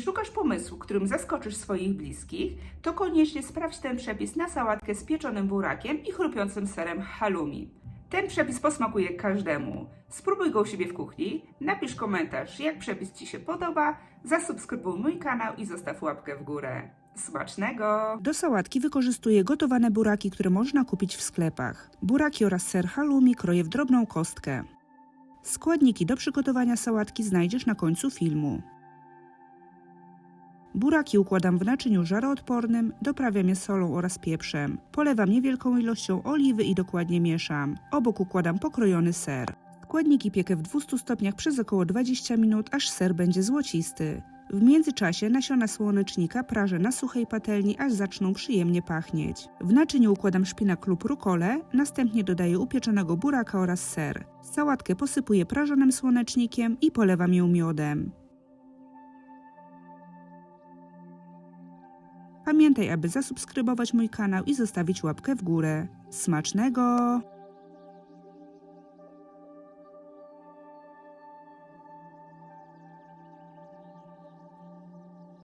Szukasz pomysłu, którym zaskoczysz swoich bliskich, to koniecznie sprawdź ten przepis na sałatkę z pieczonym burakiem i chrupiącym serem halloumi. Ten przepis posmakuje każdemu. Spróbuj go u siebie w kuchni, napisz komentarz, jak przepis Ci się podoba, zasubskrybuj mój kanał i zostaw łapkę w górę. Smacznego! Do sałatki wykorzystuję gotowane buraki, które można kupić w sklepach. Buraki oraz ser halloumi kroję w drobną kostkę. Składniki do przygotowania sałatki znajdziesz na końcu filmu. Buraki układam w naczyniu żaroodpornym, doprawiam je solą oraz pieprzem. Polewam niewielką ilością oliwy i dokładnie mieszam. Obok układam pokrojony ser. Składniki piekę w 200 stopniach przez około 20 minut, aż ser będzie złocisty. W międzyczasie nasiona słonecznika prażę na suchej patelni, aż zaczną przyjemnie pachnieć. W naczyniu układam szpinak lub rukolę, następnie dodaję upieczonego buraka oraz ser. Sałatkę posypuję prażonym słonecznikiem i polewam ją miodem. Pamiętaj, aby zasubskrybować mój kanał i zostawić łapkę w górę. Smacznego!